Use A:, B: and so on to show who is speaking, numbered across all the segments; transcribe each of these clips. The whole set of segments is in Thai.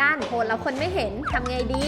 A: กั้นโพสต์แล้วคนไม่เห็นทำไงดี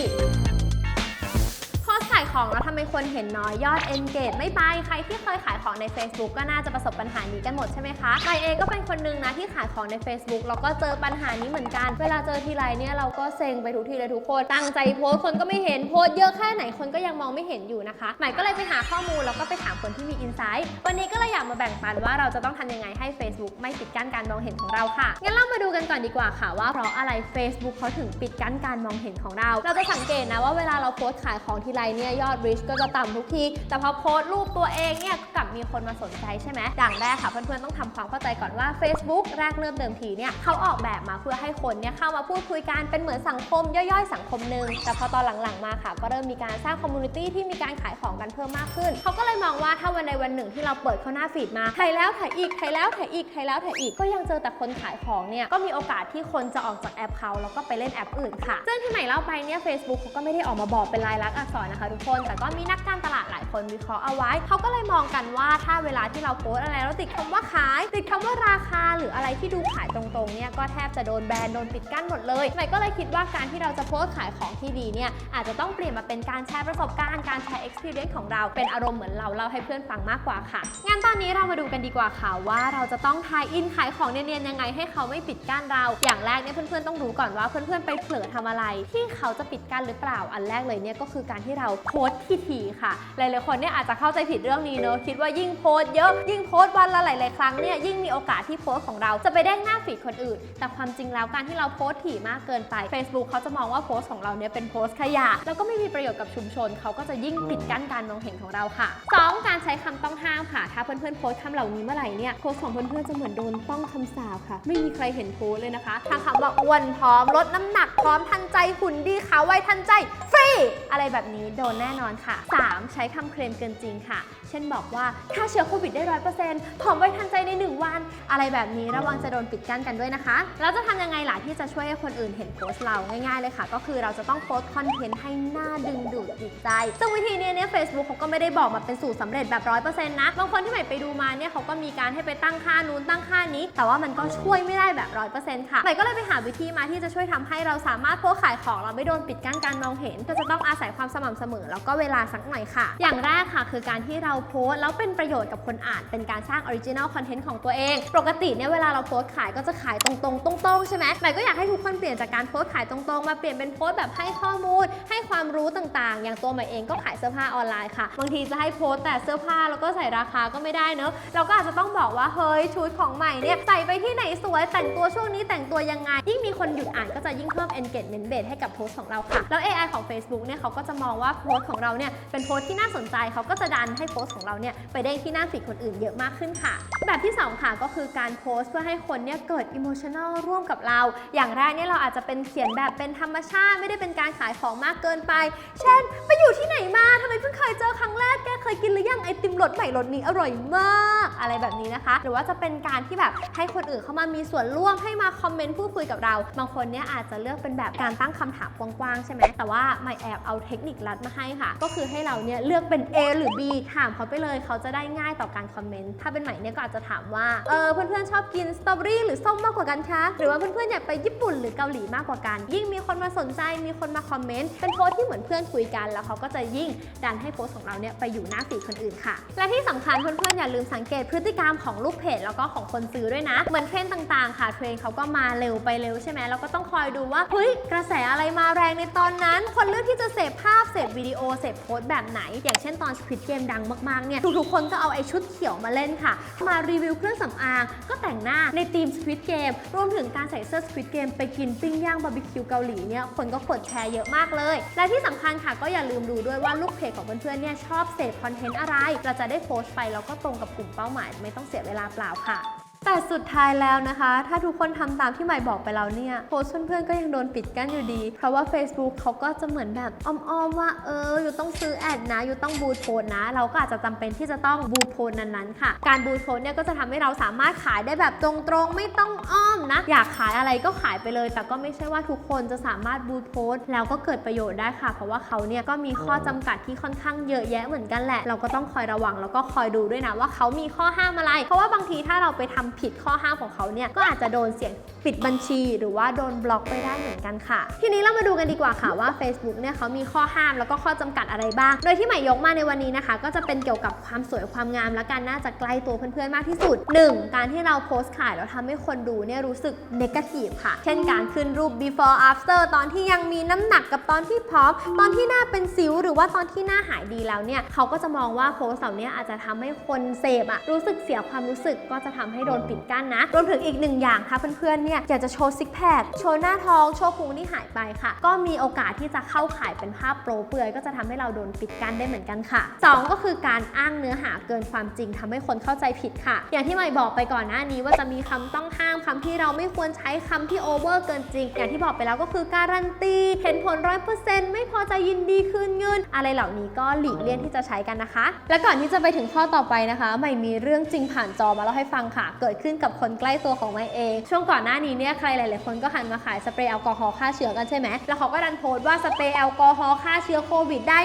A: ขายของแล้วทำไมคนเห็นน้อยยอด engage ไม่ไปใครที่เคยขายของใน Facebook ก็น่าจะประสบปัญหานี้กันหมดใช่ไหมคะใครเองก็เป็นคนนึงนะที่ขายของใน Facebook แล้วก็เจอปัญหานี้เหมือนกัน เวลาเจอทีไรเนี่ยเราก็เซ็งไปทุกทีเลยทุกคนตั้งใจโพสต์คนก็ไม่เห็นโพสต์เยอะแค่ไหนคนก็ยังมองไม่เห็นอยู่นะคะใหม่ก็เลยไปหาข้อมูลแล้วก็ไปถามคนที่มี insight วันนี้ก็เลยอยากมาแบ่งปันว่าเราจะต้องทำยังไงให้ Facebook ไม่ปิดกั้นการมองเห็นของเราค่ะงั้นเรามาดูกันก่อนดีกว่าค่ะว่าเพราะอะไร Facebook เขาถึงปิดกั้นการมองเห็นของเรา เราจะสังเกตนะว่าเวลาเราโพสต์ขายของทีไรเนี่ยยอด reach ก็จะต่ำทุกที แต่พอโพสต์รูปตัวเองเนี่ยก็กลับมีคนมาสนใจใช่ไหมดังแรกค่ะเพื่อนๆต้องทำความเข้าใจก่อนว่า Facebook แรกเริ่มเดิมทีเนี่ยเขาออกแบบมาเพื่อให้คนเนี่ยเข้ามาพูดคุยกันเป็นเหมือนสังคมย่อยๆ สังคมหนึ่งแต่พอตอนหลังๆมาค่ะ ก็เริ่มมีการสร้างคอมมูนิตี้ที่มีการขายของกันเพิ่มมากขึ้นเขาก็เลยมองว่าถ้าวันใดวันหนึ่งที่เราเปิดเข้าหน้าฟีดมาถ่ายแล้วถ่ายอีกถ่ายแล้วถ่ายอีกถ่ายแล้วถ่ายอีกก็ยังเจอแต่คนขายของเนี่ยก็มีโอกาสที่คนจะออกจากแอปเขาแล้วก็ไปเล่นแอปอื่นค่ะซึ่งที่ใหม่เล่าไปเนี่ย Facebook เขาก็ไม่ได้ออกมาบอกเป็นลายลักษณ์อักษรนะคะทุกคน แต่ก็มีนักการตลาดหลายคนวิเคราะห์เอาไว้ เขาก็เลยมองกันว่าถ้าเวลาที่เราโพสอะไรแล้วติดคำว่าขาย ติดคำว่าราคา หรืออะไรที่ดูขายตรงๆเนี่ยก็แทบจะโดนแบรนด์โดนปิดกั้นหมดเลยใหม่ก็เลยคิดว่าการที่เราจะโพสขายของที่ดีเนี่ยอาจจะต้องเปลี่ยนมาเป็นการแชร์ประสบการณ์การแชร์ experience ของเราเป็นอารมณ์เหมือนเราเล่าให้เพื่อนฟังมากกว่าค่ะงั้นตอนนี้เรามาดูกันดีกว่าค่ะว่าเราจะต้องทายอินขายของเนียนๆยังไงให้เขาไม่ปิดกั้นเรา อย่างแรกเนี่ยเพื่อนๆต้องรู้ก่อนว่าเพื่อนๆไปเผลอทำอะไร ที่เขาจะปิดกั้นหรือเปล่าอันแรกเลยเนี่ยก็คือการที่เราโพสต์ทีๆค่ะ หลายๆคนเนี่ยอาจจะเข้าใจผิดเรื่องนี้เนอะคิดว่ายิ่งโพสต์เยอะยิ่งโพสต์วันละหลาย ๆ ครั้งเนี่ยยิ่งมีโอกาสที่โพสต์ของเราจะไปได้งหน้าฟีดคนอื่น แต่ความจริงแล้วการที่เราโพสต์ถี่มากเกินไป Facebook เขาจะมองว่าโพสต์ของเราเนี่ยเป็นโพสต์ขยะแล้วก็ไม่มีประโยชน์กับชุมชนเขาก็จะยิ่งปิดกั้นการมองเห็นของเราค่ะสองการใช้คำต้องห้ามค่ะ ถ้าเพื่อนๆโพสต์คำเหล่านี้เมื่อไหร่เนี่ยโพสต์ของเพื่อนๆจะเหมือนโดนต้องคำสาปค่ะ ไม่มีใครเห็นโพสต์เลยนะคะทางคำว่าอ้วนพร้อมลดน้ำหนักพร้อมทันใจหุ่นดีขาวไวทันใจฟรีอะไรแบบนี้โดนแน่แนอนค่ะ 3. ใช้คำเคลมเกินจริงค่ะเช่นบอกว่าฆ่าเชื้อโควิดได้ร้อยเปอร์เซ็นต์ผอมไวทันใจใน 1 วัน อะไรแบบนี้ระวังจะโดนปิดกั้นกันด้วยนะคะแล้วจะทำยังไงล่ะที่จะช่วยให้คนอื่นเห็นโพสต์เราง่ายๆเลยค่ะ ก็คือเราจะต้องโพสต์คอนเทนต์ให้หน้าดึงดูดจิตใจ ซึ่งวิธีนี้เนี่ยเฟซบุ๊กเขาก็ไม่ได้บอกมาเป็นสูตรสำเร็จแบบร้อยเปอร์เซ็นต์นะบางคนที่ใหม่ไปดูมาเนี่ยเขาก็มีการให้ไปตั้งค่านู้นตั้งค่านี้ แต่ว่ามันก็ช่วยไม่ได้แบบร้อยเปอร์เซ็นต์ค่ะใหม่ก็เลยไปหาวิธีมาที่จะช่วยทำให้เราสามารถโพสขายของเราไม่โดนปิดกั้นการมองเห็น ก็จะต้องอาศัยความสม่ำเสมอ แล้วก็เวลาสักหน่อยค่ะ อย่างแรกค่ะ คือการที่เราโพสแล้วเป็นประโยชน์กับคนอ่าน เป็นการสร้างออริจิน l ลคอนเทนต์ของตัวเอง ปกติเนี่ยเวลาเราโพสขายก็จะขายตรงๆตรงๆใช่ไหมใหม่ก็อยากให้ทุกคนเปลี่ยนจากการโพสขายตรงๆ มาเปลี่ยนเป็นโพสแบบให้ข้อมูล ให้ความรู้ต่างๆ อย่างตัวใหม่เองก็ขายเสื้อผ้าออนไลน์ค่ะ บางทีจะให้โพสแต่เสื้อผ้าแล้วก็ใส่ราคาก็ไม่ได้เนอะเราก็อาจจะต้องบอกว่าเฮ้ยชุดของใหม่เนี่ยใส่ไปที่ไหนสวยแต่งตัวช่วงนี้แต่งตัวยังไง ยิ่งมีคนหยุดอ่านก็จะยิ่งเพิ่ม engagement base ให้กับโพสของเราค่ะแล้ว AI ของ Facebook เนี่ยเขาก็จะมองว่าโพสของเราเนี่ยเป็นโพสที่น่าสนใจเขาก็จะดันให้โพส์ของเราเนี่ยไปได้ที่หน้าฟีดคนอื่นเยอะมากขึ้นค่ะ แบบที่สองค่ะก็คือการโพสต์เพื่อให้คนเนี่ยเกิด emotional ร่วมกับเรา อย่างแรกเนี่ยเราอาจจะเป็นเขียนแบบเป็นธรรมชาติ ไม่ได้เป็นการขายของมากเกินไป เช่น ไปอยู่ที่ไหนมาทำไมเพิ่งเคยเจอครั้งแรกแกเคยกินหรือยังไอติมรสใหม่รสนี้อร่อยมาก อะไรแบบนี้นะคะ หรือว่าจะเป็นการที่แบบให้คนอื่นเข้ามามีส่วนร่วมให้มาคอมเมนต์พูดคุยกับเรา บางคนเนี่ยอาจจะเลือกเป็นแบบการตั้งคำถามกว้างๆใช่ไหมแต่ว่าไม่แอบเอาเทคนิคลัดมาให้ค่ะ ก็คือให้เราเนี่ยเลือกเป็น A หรือ B ถามเขาไปเลยเขาจะได้ง่ายต่อการคอมเมนต์ถ้าเป็นใหม่เนี่ยก็อาจจะถามว่าเออเพื่อนๆชอบกินสตรอเบอรี่หรือส้มมากกว่ากันคะหรือว่าเพื่อนๆอยากไปญี่ปุ่นหรือเกาหลีมากกว่ากัน ยิ่งมีคนมาสนใจมีคนมาคอมเมนต์เป็นโพสที่เหมือนเพื่อนคุยกัน แล้วเขาก็จะยิ่งดันให้โพสของเราเนี่ยไปอยู่หน้าฟีดคนอื่นค่ะ และที่สำคัญเพื่อนๆอย่าลืมสังเกตพฤติกรรมของลูกเพจแล้วก็ของคนซื้อด้วยนะ เหมือนเทรนด์ต่างๆ ค่ะเทรนเขาก็มาเร็วไปเร็วใช่ไหมเราก็ต้องคอยดูว่าเฮ้ยกระแสอะไรมาแรงในตอนนั้น คนเลือกที่จะเสพภาพเสพวิดีโอเสพโพสแบบไหน อย่างเช่นตอน Squid Game ดังมากๆเนี่ยทุกๆคนก็เอาไอชุดเขียวมาเล่นค่ะ มารีวิวเครื่องสำอางก็แต่งหน้าในทีมสควิตเกมรวมถึงการใส่เสื้อสควิตเกมไปกินปิ้งย่างบาร์บีคิวเกาหลีเนี่ยคนก็กดแชร์เยอะมากเลย และที่สำคัญค่ะก็อย่าลืมดูด้วยว่าลูกเพจของเพื่อนๆเนี่ยชอบเสพคอนเทนต์อะไร เราจะได้โพสต์ไปแล้วก็ตรงกับกลุ่มเป้าหมาย ไม่ต้องเสียเวลาเปล่าค่ะ แต่สุดท้ายแล้วนะคะ ถ้าทุกคนทำตามที่ใหม่บอกไปแล้วเนี่ยโพสเพื่อนๆก็ยังโดนปิดกั้นอยู่ดี เพราะว่า Facebook เขาก็จะเหมือนแบบอ้อมๆว่าเอออยู่ต้องซื้อแอดนะ อยู่ต้องบูทโพสนะ เราก็อาจจะจำเป็นที่จะต้องบูทโพสนั้นๆค่ะ การบูทโพสเนี่ยก็จะทำให้เราสามารถขายได้แบบตรงๆ ไม่ต้องอ้อมนะ อยากขายอะไรก็ขายไปเลย แต่ก็ไม่ใช่ว่าทุกคนจะสามารถบูทโพสแล้วก็เกิดประโยชน์ได้ค่ะ เพราะว่าเขาเนี่ยก็มีข้อจำกัดที่ค่อนข้างเยอะแยะเหมือนกันแหละ เราก็ต้องคอยระวังแล้วก็คอยดูด้วยนะว่าเขามีข้อห้ามอะไร เพราะว่าบางทีถ้าเราไปทำำผิดข้อห้ามของเขาเนี่ยก็อาจจะโดนเสียงปิดบัญชี หรือว่าโดนบล็อกไปได้เหมือนกันค่ะ ทีนี้เรามาดูกันดีกว่าค่ะว่า Facebook เนี่ยเขามีข้อห้ามแล้วก็ข้อจำกัดอะไรบ้าง โดยที่ใหม่ยกมาในวันนี้นะคะ ก็จะเป็นเกี่ยวกับความสวยความงามและการน่าจะใกล้ตัวเพื่อนๆมากที่สุด 1. การที่เราโพสต์ขายแล้วทำให้คนดูเนี่ยรู้สึกเนกาทีฟค่ะ เช่นการขึ้นรูป before after ตอนที่ยังมีน้ำหนักกับตอนที่พร้อม ตอนที่หน้าเป็นสิว หรือว่าตอนที่หน้าหายดีแล้วเนี่ยเขาก็จะมองว่าโพสต์เหล่านี้อาจจะทำให้คนเสพอะรู้สึกเสียความรู้สึกก็จะทำให้โดนปิดกั้นนะ รวมถึงอีกหนึ่งอย่างค่ะเพื่อนๆ เนี่ยอยากจะโชว์ซิกแพค โชว์หน้าท้อง โชว์พุงที่หายไปค่ะ ก็มีโอกาสที่จะเข้าข่ายเป็นภาพโปรเปลือย ก็จะทำให้เราโดนปิดกั้นได้เหมือนกันค่ะสองก็คือการอ้างเนื้อหาเกินความจริงทำให้คนเข้าใจผิดค่ะ อย่างที่ใหม่บอกไปก่อนหน้านี้ว่าจะมีคำต้องห้ามคำที่เราไม่ควรใช้คำที่โอเวอร์เกินจริง อย่างที่บอกไปแล้วก็คือการันตีเห็นผลร้อยเปอร์เซ็นต์ไม่พอใจยินดีคืนเงิน อะไรเหล่านี้ก็หลีกเลี่ยงที่จะใช้กันนะคะ และก่อนที่จะไปถึงข้อต่อไปนะคะ ใหม่มีเรื่องจริงผ่านจอมาเล่าให้ฟังค่ะเกิดิดขึ้นกับคนใกล้ตัวของใหม่เอง ช่วงก่อนหน้านี้เนี่ยใครหลาย ๆ คนก็หันมาขายสเปรย์แอลกอฮอล์ฆ่าเชื้อกันใช่ไหมแล้วเขาก็ดันโพสต์ว่าสเปรย์แอลกอฮอล์ฆ่าเชื้อโควิดได้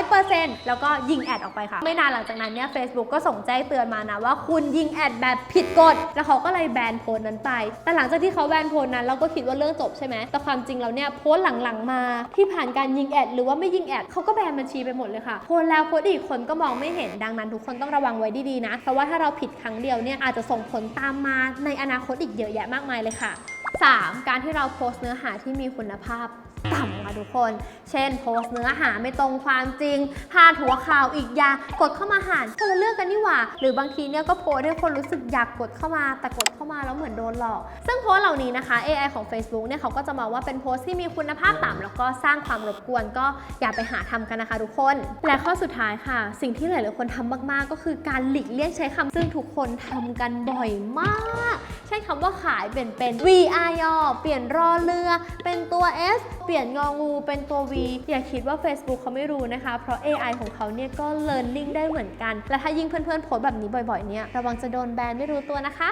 A: 100%แล้วก็ยิงแอดออกไปค่ะ ไม่นานหลังจากนั้นเนี่ย Facebook ก็ส่งแจ้งเตือนมานะว่าคุณยิงแอดแบบผิดกฎ แล้วเขาก็เลยแบนโพสต์นั้นไป แต่หลังจากที่เขาแบนโพสต์นั้นเราก็คิดว่าเรื่องจบใช่ไหมแต่ความจริงแล้วเนี่ยโพสต์หลัง ๆ มา ที่ผ่านการยิงแอดหรือว่าไม่ยิงแอดเขาก็แบนบัญชีไปหมดเลยค่ะ โพสต์แล้วโพสต์อีกคนก็มองไม่เห็นดังนั้น ทุกคนต้องระวังไว้ดี ๆ นะ เพราะว่าถ้าเราผิดครั้งเดียวเนี่ยอาจจะส่งผลตามมาในอนาคตอีกเยอะแยะมากมายเลยค่ะ 3. การที่เราโพสต์เนื้อหาที่มีคุณภาพต่ำ ทุกคน เช่น โพสต์เนื้อหาไม่ตรงความจริงพาดหัวข่าวอีกอย่างกดเข้ามาหารคนละเรื่องกันนี่หว่า หรือบางทีเนี่ยก็โพสให้คนรู้สึกอยากกดเข้ามา แต่กดเข้ามาแล้วเหมือนโดนหลอก ซึ่งโพสเหล่านี้นะคะ AI ของ Facebook เนี่ยเขาก็จะมองว่าเป็นโพสที่มีคุณภาพต่ำแล้วก็สร้างความรบกวนก็อย่าไปหาทำกันนะคะทุกคน และข้อสุดท้ายค่ะ สิ่งที่หลายๆคนทำมาก ๆ ก็คือการหลีกเลี่ยงใช้คำซึ่งทุกคนทำกันบ่อยมากใช้คำว่าขายเปลี่ยนเป็น VR ยอเปลี่ยนรอเรือ เป็นตัว S เปลี่ยนงองู เป็นตัว V อย่าคิดว่า Facebook เขาไม่รู้นะคะ เพราะ AI ของเขาเนี่ยก็ learning ได้เหมือนกัน และถ้ายิ่งเพื่อนๆโพสแบบนี้บ่อยๆ เนี่ยระวังจะโดนแบนไม่รู้ตัวนะคะ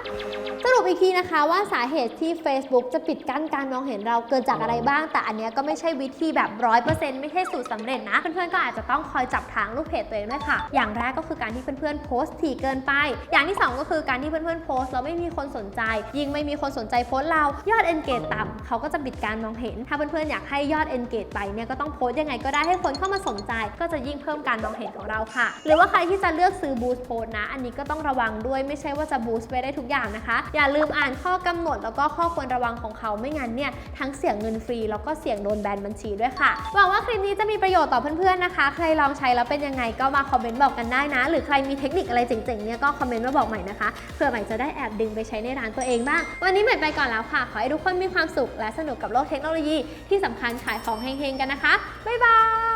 A: สรุปอีกทีนะคะว่าสาเหตุที่ Facebook จะปิดกั้นการมองเห็นเราเกิดจากอะไรบ้าง แต่อันเนี้ยก็ไม่ใช่วิธีแบบ 100%ไม่ใช่สูตรสำเร็จนะ เพื่อนๆก็อาจจะต้องคอยจับทางลูกเพจตัวเองด้วยค่ะ อย่างแรกก็คือการที่เพื่อนๆโพสต์ถี่เกินไป อย่างที่สองก็คือการที่เพื่อนๆโพสต์แล้วไม่มีคนสนใจยิ่งไม่มีคนสนใจโพสต์เรา ยอด engage ต่ำเขาก็จะปิดการมองเห็น ถ้าเพื่อนๆอยากให้ยอด engage ไปเนี่ยก็ต้องโพสต์ยังไงก็ได้ให้คนเข้ามาสนใจ ก็จะยิ่งเพิ่มการมองเห็นของเราค่ะ หรือว่าใครที่จะเลือกซื้อ boost post นะ อันนี้ก็ต้องระวังด้วยไม่ใช่ว่าจะ boost ไปได้ทุกอย่างนะคะ อย่าลืมอ่านข้อกำหนดแล้วก็ข้อควรระวังของเขาไม่งั้นเนี่ยทั้งเสี่ยงเงินฟรีแล้วก็เสี่ยงโดนแบนบัญชีด้วยค่ะหวังว่าคลิปนี้จะมีประโยชน์ต่อเพื่อนๆนะคะ ใครลองใช้แล้วเป็นยังไงก็มาคอมเมนต์บอกกันได้นะ หรือใครมีเทคนิคอะไรเจ๋งๆเนี่ยก็คอมเมนต์มาบอกใหม่นะคะเพื่อใหม่จะได้แอบดึงไปใช้ในร้านตัวเองบ้าง วันนี้ใหม่ไปก่อนแล้วค่ะ ขอให้ทุกคนมีความสุขและสนุกกับโลกเทคโนโลยีที่สำคัญขายของเฮงๆกันนะคะ บ๊ายบาย